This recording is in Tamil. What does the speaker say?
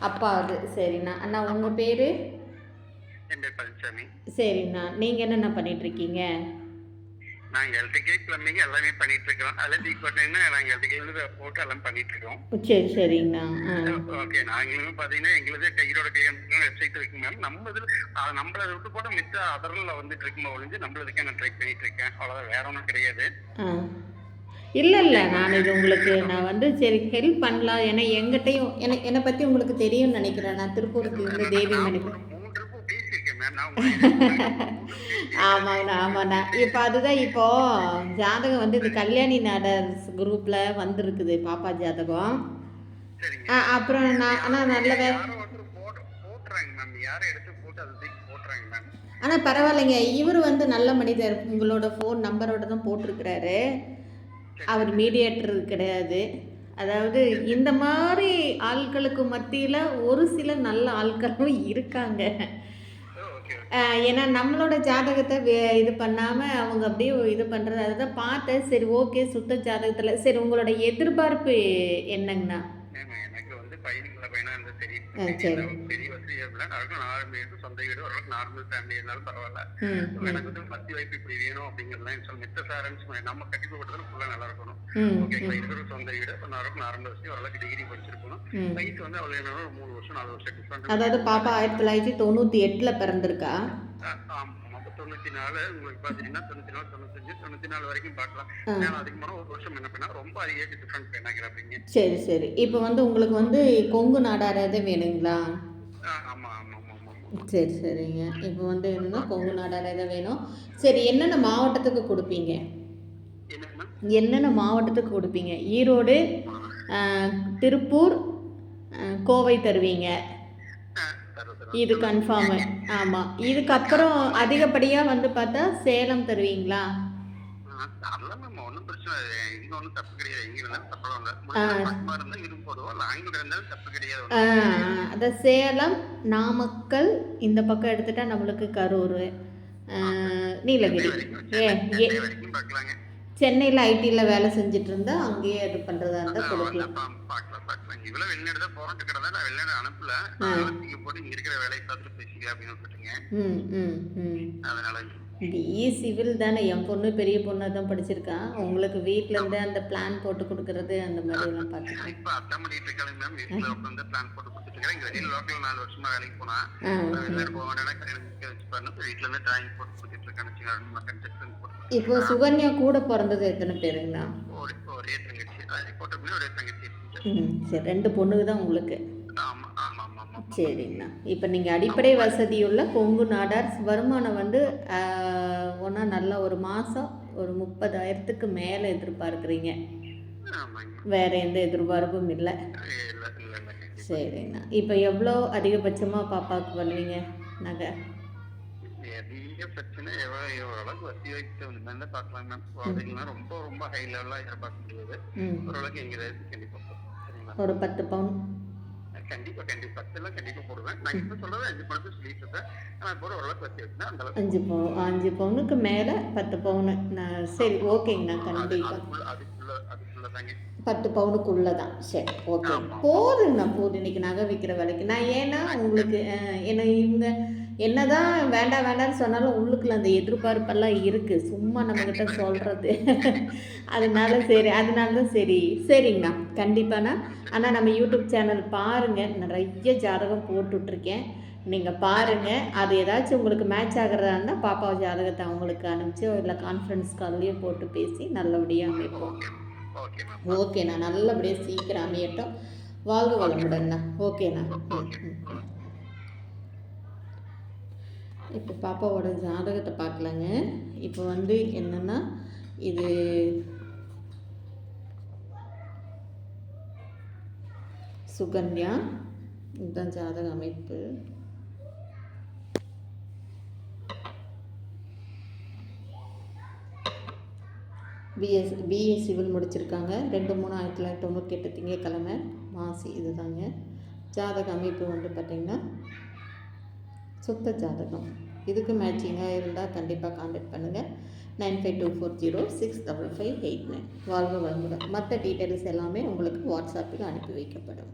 அப்பா அது சரிண்ணா. அண்ணா உங்கள் பேர்? சரிண்ணா. நீங்கள் என்னென்ன பண்ணிகிட்ருக்கீங்க நாங்க எலக்ட்ரிக்கே பிளம்பிங் எல்லாமே பண்ணிட்டு இருக்கோம் எலக்ட்ரிக் பார்த்தீங்கன்னா நாங்க எலக்ட்ரிக்கல் போட்டு எல்லாம் பண்ணிட்டு இருக்கோம் சரி சரிங்கண்ணா. ஓகே நாங்களுமே பாத்தீங்கன்னா எங்களுதே கையோட வெப்சைட் இருக்கு மேம் நம்ம இதுல நம்மள விட்டு போட்டு மித்த அதர்ல வந்துட்டு இருக்குமா ஒழிஞ்சு நம்மளதுக்கே நான் ட்ரை பண்ணிட்டு இருக்கேன் அவ்வளவுதான். வேற ஒன்றும் கிடையாது. இல்லை இல்லை. நான் இது உங்களுக்கு நான் வந்து சரி ஹெல்ப் பண்ணலாம். ஏன்னா எங்கிட்டையும் எனக்கு என்னை பற்றி உங்களுக்கு தெரியும்னு நினைக்கிறேன். நான் திருப்பூருக்கு இருந்து தேவி நான் மணி. ஒரு மூணு ட்ரிப்பு பேசியிருக்கேன் மேம் நான் உங்களுக்கு ஆமாங்கண்ணா ஆமாண்ணா இப்போ அதுதான் இப்போ ஜாதகம் வந்து இந்த கல்யாணி நாடர்ஸ் குரூப்பில் வந்திருக்குது பாப்பா ஜாதகம். ஆ அப்புறம் நான் ஆனால் நல்ல ஆனால் பரவாயில்லைங்க. இவர் வந்து நல்ல மனிதர். உங்களோட ஃபோன் நம்பரோட தான் போட்டிருக்கிறாரு. அவர் மீடியேட்டர் கிடையாது. அதாவது இந்த மாதிரி ஆட்களுக்கு மத்தியில் ஒரு சில நல்ல ஆட்களும் இருக்காங்க. ஏன்னா நம்மளோட ஜாதகத்தை இது பண்ணாமல் அவங்க அப்படியே இது பண்ணுறது அதுதான் பார்த்தேன். சரி ஓகே சுத்த ஜாதகத்தில். சரி உங்களோட எதிர்பார்ப்பு என்னங்கண்ணா? பையனுக்குள்ள பையனா இருந்தா சரி. ஆ, சரி. பெரிய வசதி அவருக்கு நார்மல் வீடு சொந்த வீடு ஓரளவுக்கு நார்மல் ஃபேமிலி இருந்தாலும் பரவாயில்ல. எனக்கு வந்து மத்திய வாய்ப்பு இப்படி வேணும் அப்படிங்கிறதுலாம் சொல்லி மித்த பேரண்ட்ஸ் நம்ம கட்டி கொடுத்தது நல்லா இருக்கணும். ஓகேங்களா இருக்கிற சொந்த வீடு இப்போ நார்மல் வசதி ஓரளவுக்கு டிகிரி படிச்சிருக்கணும். வயசு வந்து அவ்வளோ என்ன ஒரு மூணு வருஷம் நாலு வருஷம் அதாவது பாப்பா ஆயிரத்தி தொள்ளாயிரத்தி தொண்ணூற்றி எட்டில் பிறந்திருக்கா? தொண்ணூற்றி நாலு உங்களுக்கு பார்த்தீங்கன்னா தொண்ணூற்றி நாலு தொண்ணூத்தஞ்சு தொண்ணூற்றி நாலு வரைக்கும் பார்க்கலாம். ஏன்னா அதுக்கு மேலே ஒரு வருஷம் என்ன பண்ணா ரொம்ப ஏஜ் டிஃப்ரெண்ட் பண்ணாங்கிறப்பீங்க சரி சரி. இப்போ வந்து உங்களுக்கு வந்து கொங்கு நாடாரதே வேணுங்களா? ஆமாம் ஆமாம் சரி சரிங்க. இப்போ வந்து என்னன்னா கொங்கு நாடாரதே வேணும். சரி என்னென்ன மாவட்டத்துக்கு கொடுப்பீங்க? என்னென்ன? மாவட்டத்துக்கு கொடுப்பீங்க? ஈரோடு திருப்பூர் கோவை தருவீங்க. தர தர இது கன்ஃபார்மு ஆமாம் இதுக்கப்புறம் அதிகப்படியாக வந்து பார்த்தா சேலம் தருவீங்களா. அந்த சேலம் நாமக்கல் இந்த பக்கம் எடுத்துட்டா நம்மளுக்கு கரூர். நீலகிரி. ஏ சென்னையில் ஐடியில் வேலை செஞ்சுட்டு இருந்தா அங்கேயே இது பண்ணுறதா இருந்தால் கொடுக்கலாம். இவ்வளவு வெளிநாடு தான் போறோம் கிட்ட நான் வெளிநாடு அனுப்பல. அதனால நீங்க போட்டு இங்க இருக்கிற வேலையை பார்த்துட்டு பேசிக்க அப்படின்னு விட்டுட்டுங்க. ம் ம் ம். அதனால பிஇ சிவில் தானே. என் பொண்ணு பெரிய பொண்ணு தான் படிச்சிருக்கா. உங்களுக்கு வீட்டில் இருந்து அந்த பிளான் போட்டு கொடுக்கறது அந்த மாதிரி எல்லாம் பார்த்துக்கலாம். இப்ப அதான் பண்ணிட்டு இருக்காங்க மேம் வீட்டுல உட்காந்து பிளான் போட்டு கொடுத்துட்டு இருக்கேன். இங்க வெளியில லோக்கல் நாலு வருஷமா வேலைக்கு போனா. வெளிநாடு போக வேண்டாம் கல்யாணம் வச்சு பண்ணு வீட்டுல இருந்து டிராயிங் போட்டு கொடுத்துட்டு இருக்கேன்னு வச்சுக்கோங்க. போட்டு இப்போ சுகன்யா கூட பிறந்தது எத்தனை பேருங்கண்ணா. ம் சரி ரெண்டு பொண்ணுக்கு தான் உங்களுக்கு. சரிங்கண்ணா. இப்போ நீங்கள் அடிப்படை வசதியுள்ள கொங்கு நாடார் வருமானம் வந்து ஒன்றா நல்ல ஒரு மாதம் ஒரு முப்பதாயிரத்துக்கு மேலே எதிர்பார்க்குறீங்க. வேறு எந்த எதிர்பார்ப்பும் இல்லை. சரிங்கண்ணா. இப்போ எவ்வளோ அதிகபட்சமாக பாப்பாவுக்கு பண்ணுவீங்க நகை? பெரிய பிரச்சனை எவ்வளவு ஓரளவுக்கு வசதி வைத்து வந்து பார்க்கலாம் மேம் குழந்தைங்கன்னா ரொம்ப ரொம்ப ஹை லெவலா எதிர்பார்க்க முடியாது ஓரளவுக்கு எங்க கண்டிப்பா. சரிங்களா? ஒரு பத்து பவுன். கண்டிப்பா கண்டிப்பா. பத்தெல்லாம் கண்டிப்பா போடுவேன். நான் இப்ப சொல்றது அஞ்சு பணத்தை சொல்லிட்டு இருக்கேன். ஆனா போட ஓரளவுக்கு வசதி வச்சுன்னா அந்த அளவுக்கு அஞ்சு பவுன் அஞ்சு பவுனுக்கு மேலே பத்து பவுனு. நான் சரி ஓகேங்கண்ணா அது கண்டிப்பாக அதுக்குள்ள அதுக்குள்ள தாங்க. பத்து பவுனுக்குள்ளே தான். சரி ஓகே. போதுங்கண்ணா போதும். இன்னைக்கு நகை விற்கிற விலைக்கு. நான் ஏன்னா உங்களுக்கு அஹ், என்ன என்னதான் வேண்டாம் வேண்டாம்னு சொன்னாலும் உள்ளுக்குள்ள அந்த எதிர்பார்ப்பெல்லாம் இருக்குது சும்மா நம்மக்கிட்ட சொல்கிறது அதனால சரி அதனால தான் சரி. சரிங்கண்ணா. கண்டிப்பாண்ணா. ஆனால் நம்ம யூடியூப் சேனல் பாருங்கள் நிறைய ஜாதகம் போட்டுட்ருக்கேன். நீங்கள் பாருங்கள் அது ஏதாச்சும் உங்களுக்கு மேட்ச் ஆகிறதா இருந்தால் பாப்பா ஜாதகத்தை அவங்களுக்கு அனுப்பிச்சோ இல்லை கான்ஃபரன்ஸ் கால்லையோ போட்டு பேசி நல்லபடியாக அமைப்போம். ஓகேண்ணா. நல்லபடியாக சீக்கிரம் அமையட்டும். வாழ்க வளமுடன்ண்ணா ஓகேண்ணா. ம் ம். இப்போ பாப்பாவோட ஜாதகத்தை பார்க்கலாங்க. இப்போ வந்து என்னென்னா இது சுகன்யா. இதுதான் ஜாதக அமைப்பு. பிஎஸ் பிஏ சிவில் முடிச்சிருக்காங்க. ரெண்டு மூணு ஆயிரத்தி தொள்ளாயிரத்தி தொண்ணூற்றி எட்டு திங்கக்கிழமை மாசி இதுதாங்க. ஜாதக அமைப்பு வந்து பார்த்திங்கன்னா சுத்த ஜாதகம். இதுக்கு மேட்சிங்காக இருந்தால் கண்டிப்பாக காண்டாக்ட் பண்ணுங்கள் nine five two four zero six double five eight nine வாழ்க வளமுடன். மற்ற டீட்டெயில்ஸ் எல்லாமே உங்களுக்கு வாட்ஸ்அப்பில் அனுப்பி வைக்கப்படும்.